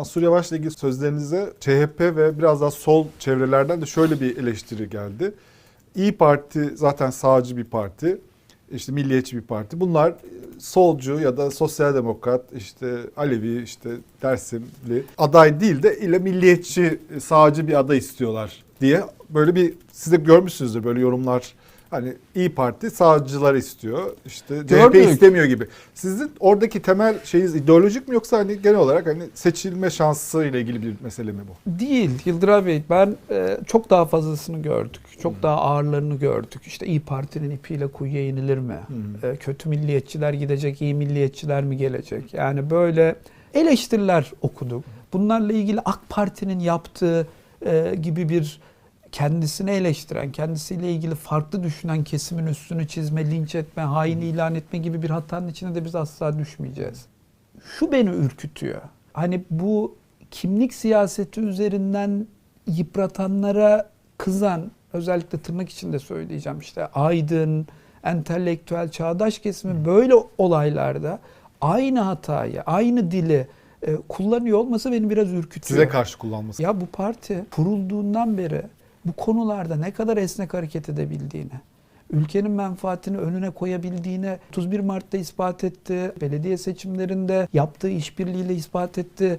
Mansur Yavaş'la ilgili sözlerinize CHP ve biraz daha sol çevrelerden de şöyle bir eleştiri geldi. İyi Parti zaten sağcı bir parti, işte milliyetçi bir parti. Bunlar solcu ya da sosyal demokrat, işte Alevi, işte Dersimli aday değil de ile milliyetçi, sağcı bir aday istiyorlar diye böyle bir siz de görmüşsünüzdür böyle yorumlar. Hani İyi Parti sağcılar istiyor. işte CHP istemiyor gibi. Sizin oradaki temel şeyiniz ideolojik mi yoksa hani genel olarak hani seçilme şansı ile ilgili bir mesele mi bu? Değil Yıldıray Bey. Ben e, çok daha fazlasını gördük. Çok Hmm. daha ağırlarını gördük. İşte İyi Parti'nin ipiyle kuyuya inilir mi? Hmm. E, kötü milliyetçiler gidecek, iyi milliyetçiler mi gelecek? Yani böyle eleştiriler okuduk. Bunlarla ilgili AK Parti'nin yaptığı e, gibi bir kendisini eleştiren, kendisiyle ilgili farklı düşünen kesimin üstünü çizme, linç etme, hain ilan etme gibi bir hatanın içine de biz asla düşmeyeceğiz. Şu beni ürkütüyor. Hani bu kimlik siyaseti üzerinden yıpratanlara kızan, özellikle tırnak içinde söyleyeceğim işte aydın, entelektüel, çağdaş kesimi böyle olaylarda aynı hatayı, aynı dili e, kullanıyor olması beni biraz ürkütüyor. Size karşı kullanması. Ya bu parti kurulduğundan beri bu konularda ne kadar esnek hareket edebildiğini, ülkenin menfaatini önüne koyabildiğini 31 Mart'ta ispat etti. Belediye seçimlerinde yaptığı işbirliğiyle ispat etti.